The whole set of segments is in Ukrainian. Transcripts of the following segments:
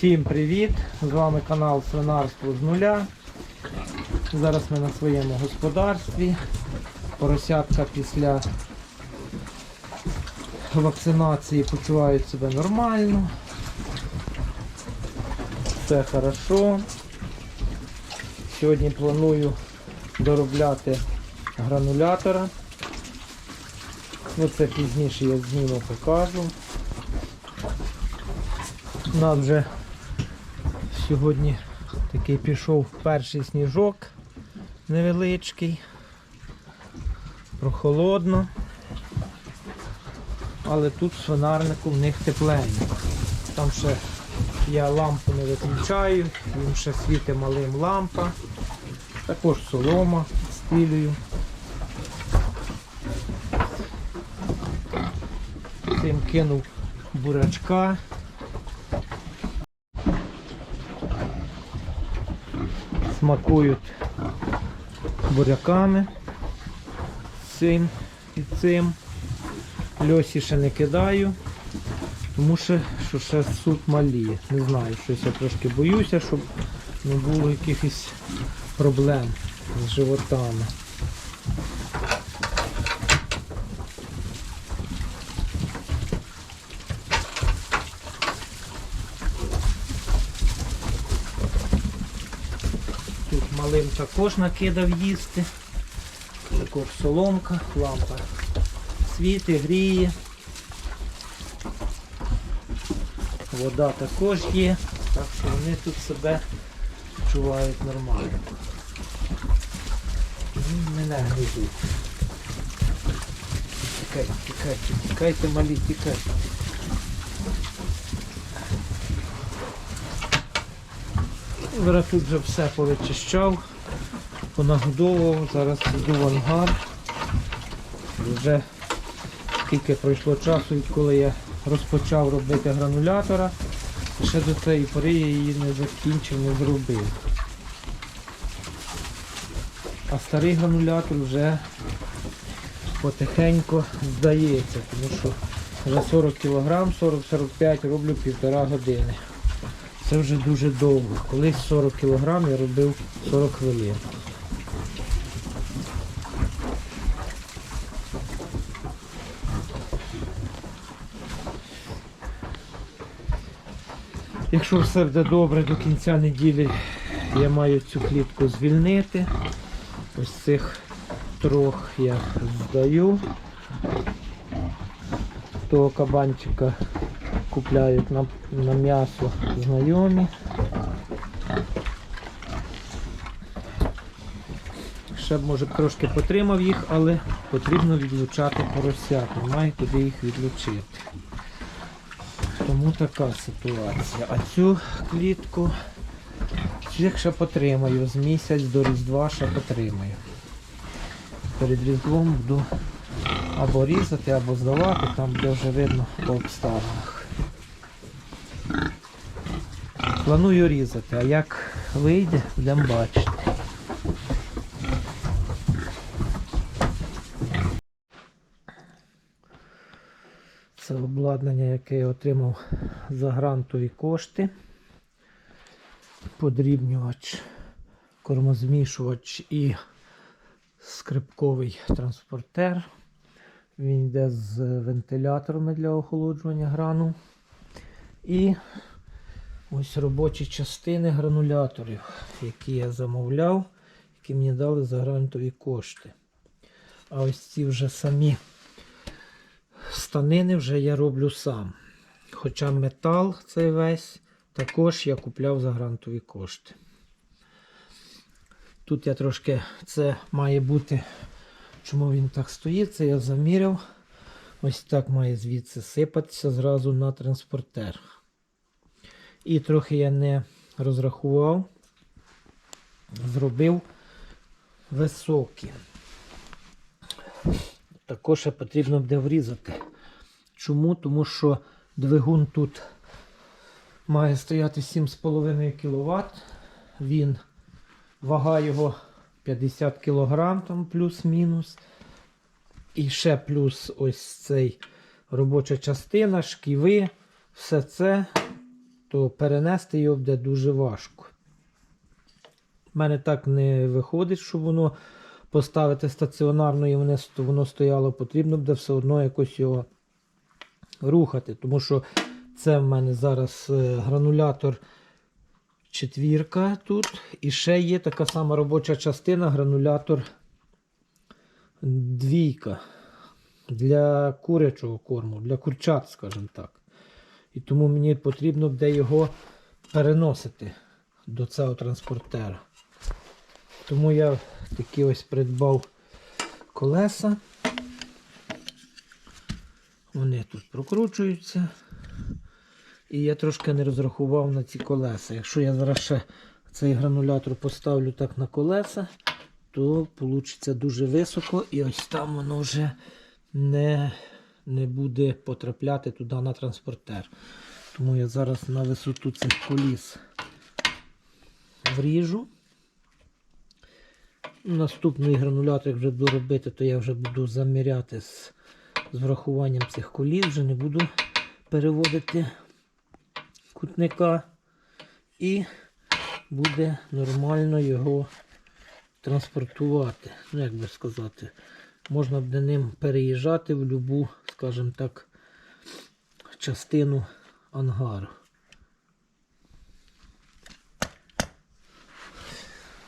Всім привіт! З вами канал Свинарство з нуля. Зараз ми на своєму господарстві. Поросятка після вакцинації почувають себе нормально. Все хорошо. Сьогодні планую доробляти гранулятора. Ну це пізніше я зніму покажу. У нас вже сьогодні такий пішов перший сніжок невеличкий, прохолодно, але тут свинарнику в них тепленько. Там ще я лампу не виключаю, їм ще світить малим лампа, також солома стилюю. Цим кинув бурячка. Смакують буряками цим і цим. Льосі ще не кидаю, тому що, що ще суд малі. Не знаю, щось я трошки боюся, щоб не було якихось проблем з животами. Тут малим також накидав їсти. Також соломка, лампа світить, гріє. Вода також є, так що вони тут себе почувають нормально. Ну, Мене гризуть. Тікайте, тікайте, тікайте, малі, тікайте. Зараз вже все повичищав, понагодовував, зараз йду в ангар. Вже скільки пройшло часу, відколи я розпочав робити гранулятора. Ще до цієї пори я її не закінчив, не зробив. А старий гранулятор вже потихеньку здається, тому що вже 40 кг, 40-45 роблю півтора години. Це вже дуже довго. Колись 40 кг я робив 40 хвилин. Якщо все буде добре, до кінця неділі я маю цю клітку звільнити. Ось цих трьох я здаю. Того кабанчика купляють на, на м'ясо знайомі. Ще б може трошки потримав їх, але потрібно відлучати поросят. Немає куди їх відлучити. Тому така ситуація. А цю клітку цих ще потримаю. З місяць до Різдва ще потримаю. Перед Різдвом буду або різати, або здавати, там де вже видно по обставинах. Планую різати, а як вийде, будемо бачити. Це обладнання, яке я отримав за грантові кошти. Подрібнювач, кормозмішувач і скрипковий транспортер. Він йде з вентиляторами для охолоджування грану. І ось робочі частини грануляторів, які я замовляв, які мені дали за грантові кошти. А ось ці вже самі станини вже я роблю сам. Хоча метал цей весь також я купляв за грантові кошти. Тут я трошки, це має бути, чому він так стоїть, це я заміряв. Ось так має звідси сипатися зразу на транспортер. І трохи я не розрахував, зробив високі. Також ще потрібно буде врізати. Чому? Тому що двигун тут має стояти 7,5 кВт. Він, вага його 50 кг, там плюс-мінус. І ще плюс ось цей робоча частина, шківи. Все це то перенести його буде дуже важко. У мене так не виходить, щоб воно поставити стаціонарно і воно, стояло, потрібно буде все одно якось його рухати. Тому що це в мене зараз е, гранулятор четвірка тут. І ще є така сама робоча частина, гранулятор двійка для курячого корму, для курчат, скажімо так. І тому мені потрібно буде його переносити до цього транспортера. Тому я такі ось придбав колеса. Вони тут прокручуються. І я трошки не розрахував на ці колеса. Якщо я зараз ще цей гранулятор поставлю так на колеса, то вийде дуже високо і ось там воно вже не, не буде потрапляти туди на транспортер. Тому я зараз на висоту цих коліс вріжу. Наступний гранулятор, як вже буду робити, то я вже буду заміряти з, з врахуванням цих коліс, вже не буду переводити кутника і буде нормально його транспортувати. Ну, як би сказати, можна буде ним переїжджати в будь-яку, скажімо так, частину ангару.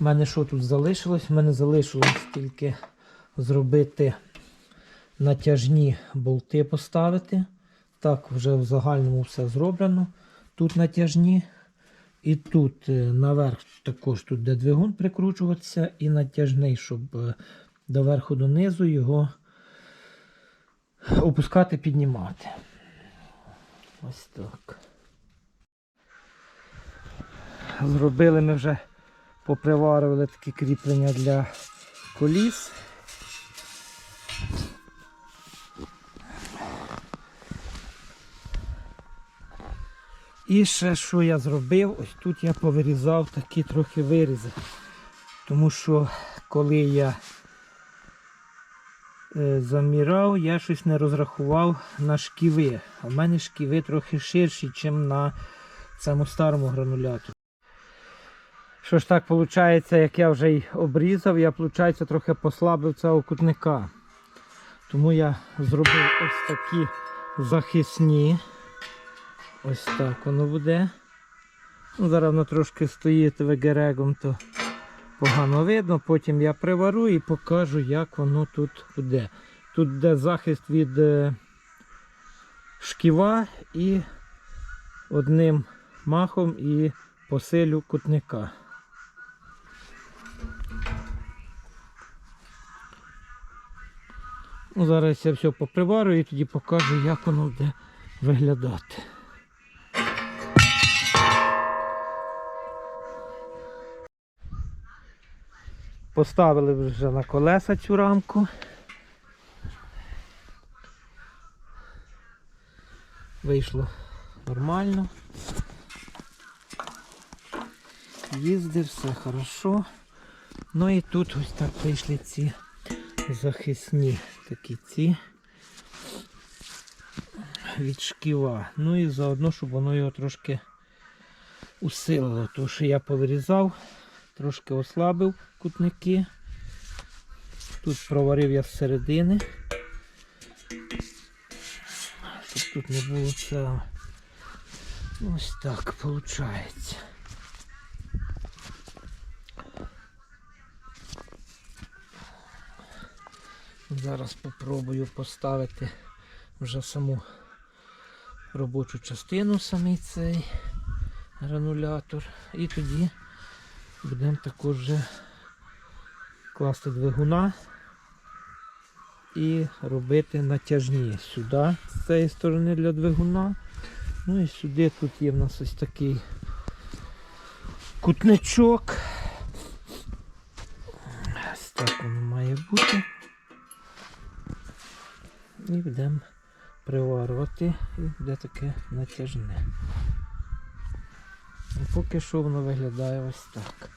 У мене що тут залишилось? У мене залишилось тільки зробити натяжні болти поставити. Так, вже в загальному все зроблено. Тут натяжні. І тут е, наверх також тут де двигун прикручуватися, і натяжний, щоб е, доверху донизу його опускати, піднімати. Ось так. Зробили ми вже, поприварювали такі кріплення для коліс. І ще що я зробив, ось тут я повирізав такі трохи вирізи. Тому що коли я е, заміряв, я щось не розрахував на шківи. В мене шківи трохи ширші, ніж на цьому старому грануляторі. Що ж так виходить, як я вже й обрізав, я виходить, трохи послабив цього кутника. Тому я зробив ось такі захисні. Ось так воно буде. Ну, Зараз воно трошки стоїть вегерегом, то погано видно. Потім я привару і покажу, як воно тут буде. Тут буде захист від е, шківа і одним махом і посилю кутника. Ну, Зараз я все поприварю і тоді покажу, як воно буде виглядати. Поставили вже на колеса цю рамку. Вийшло нормально. Їздив, все хорошо. Ну і тут ось так вийшли ці захисні такі ці від шківа. Ну і заодно, щоб воно його трошки усилило. Тому що я повирізав, трошки ослабив кутники. Тут проварив я з. Щоб тут не було цього. Ось так виходить. Зараз спробую поставити вже саму робочу частину, самий цей гранулятор. І тоді будемо також вже класти двигуна і робити натяжні сюди, з цієї сторони для двигуна. Ну і сюди тут є в нас ось такий кутничок. Ось так воно має бути. І будемо приварювати і буде таке натяжне. Поки що воно виглядає ось так.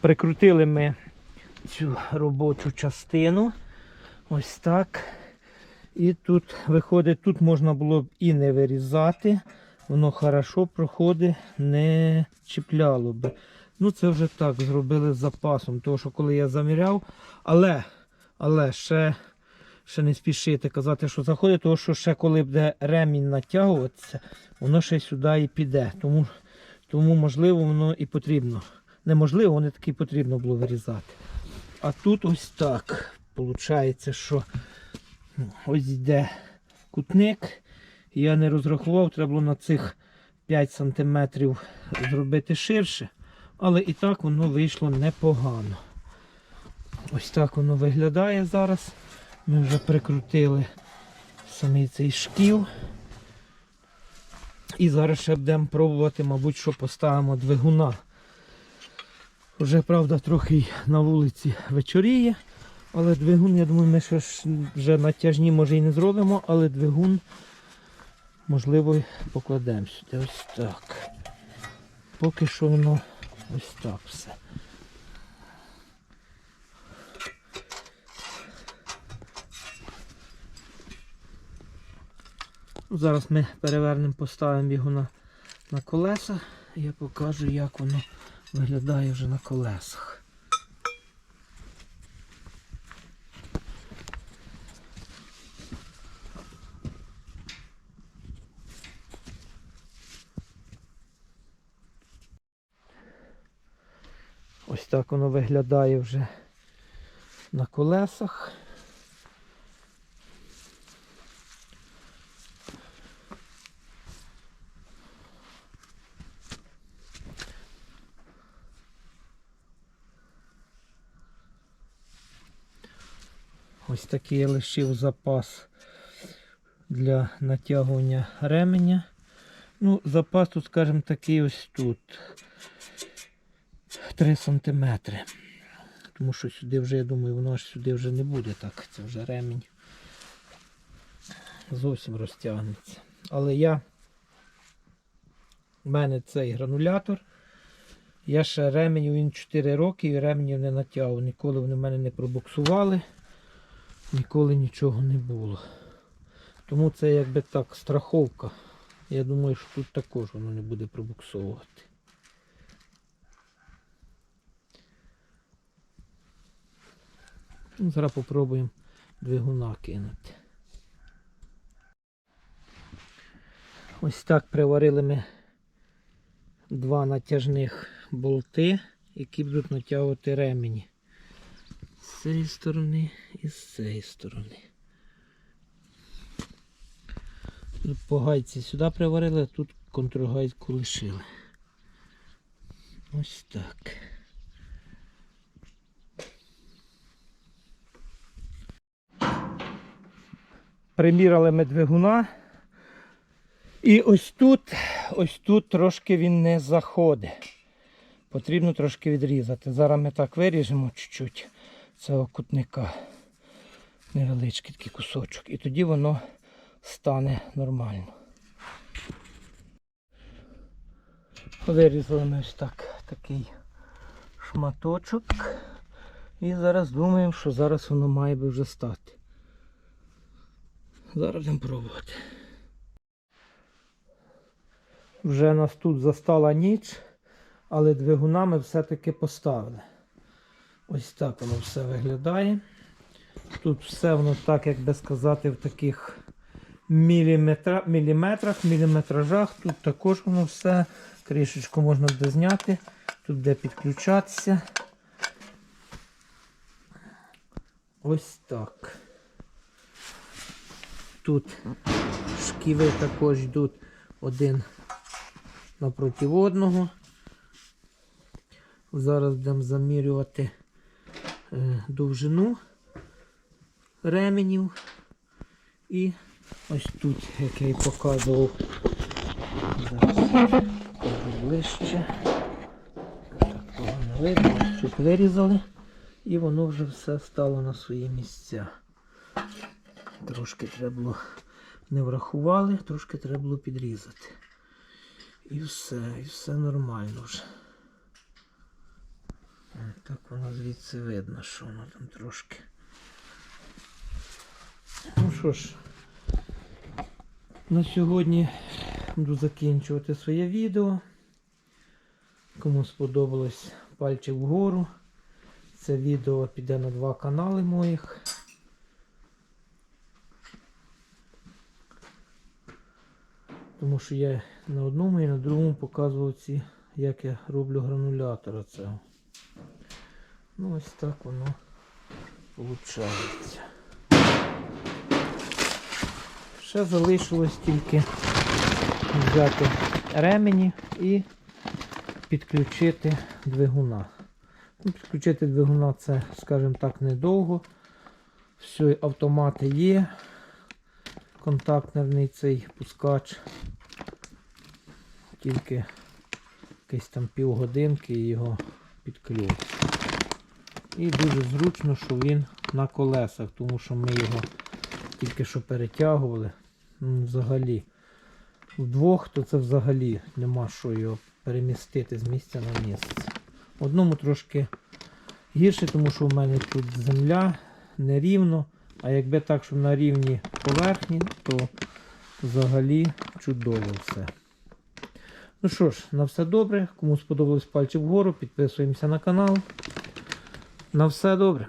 Прикрутили ми цю робочу частину. Ось так. І тут виходить, тут можна було б і не вирізати. Воно хорошо проходить, не чіпляло би. Ну це вже так зробили з запасом, тому що коли я заміряв, але, але ще, ще не спішити казати, що заходить, тому що ще коли буде ремінь натягуватися, воно ще сюди і піде. Тому, тому можливо воно і потрібно. Неможливо, воно таки потрібно було вирізати. А тут ось так. Получається, що ось йде кутник. Я не розрахував, треба було на цих 5 см зробити ширше. Але і так воно вийшло непогано. Ось так воно виглядає зараз. Ми вже прикрутили самий цей шків. І зараз ще будемо пробувати, мабуть, що поставимо двигуна. Вже, правда, трохи на вулиці вечоріє, але двигун, я думаю, ми ще вже натяжні може і не зробимо, але двигун, можливо, покладемо сюди. Ось так. Поки що воно ось так все. Зараз ми перевернемо, поставимо його на, на колеса. Я покажу, як воно виглядає вже на колесах. Ось так воно виглядає вже на колесах. Ось такий я лишив запас для натягування ременя. Ну, запас тут, скажімо, такий ось тут. 3 см. Тому що сюди вже, я думаю, воно ж сюди вже не буде так. Це вже ремінь зовсім розтягнеться. Але я в мене цей гранулятор. Я ще ременю він 4 роки і ременів не натягував. Ніколи вони в мене не пробуксували. Ніколи нічого не було. Тому це якби так страховка. Я думаю, що тут також воно не буде пробуксовувати. Ну, Зараз попробуємо двигуна кинути. Ось так приварили ми два натяжних болти, які будуть натягувати ремені. З цієї сторони і з цієї сторони. Тут по гайці сюди приварили, а тут контргайку лишили. Ось так. Приміряли ми двигуна. І ось тут, ось тут трошки він не заходить. Потрібно трошки відрізати. Зараз ми так виріжемо чуть-чуть цього кутника. Невеличкий такий кусочок. І тоді воно стане нормально. Вирізали ми ось так такий шматочок. І зараз думаємо, що зараз воно має би вже стати. Зараз будемо пробувати. Вже нас тут застала ніч, але двигуна ми все-таки поставили. Ось так воно все виглядає. Тут все воно так, як би сказати, в таких міліметра, міліметрах, міліметражах. Тут також воно все. Кришечку можна буде зняти, тут буде підключатися. Ось так. Тут шківи також йдуть один напроти одного. Зараз будемо замірювати довжину ременів. І ось тут, як я і показував, зараз ближче. Так, того не видно. Тут вирізали і воно вже все стало на свої місця. Трошки треба було не врахували, трошки треба було підрізати. І все, і все нормально вже. Так воно звідси видно, що воно там трошки Ну що ж, на сьогодні буду закінчувати своє відео. Кому сподобалось пальчик вгору. Це відео піде на два канали моїх. Тому що я на одному і на другому показував ці, як я роблю гранулятор оцього. Ну ось так воно виходить. Ще залишилось тільки взяти ремені і підключити двигуна. Ну, Підключити двигуна це, скажімо так, недовго. Все, автомати є. Контактний цей пускач. Тільки якесь там півгодинки і його підключить. І дуже зручно, що він на колесах, тому що ми його тільки що перетягували. Ну, взагалі. Вдвох, то це взагалі нема що його перемістити з місця на місце. Одному трошки гірше, тому що в мене тут земля нерівно. А якби так, щоб на рівні поверхні, то взагалі чудово все. Ну що ж, на все добре. Кому сподобалось пальчик вгору, підписуємося на канал. На все добре.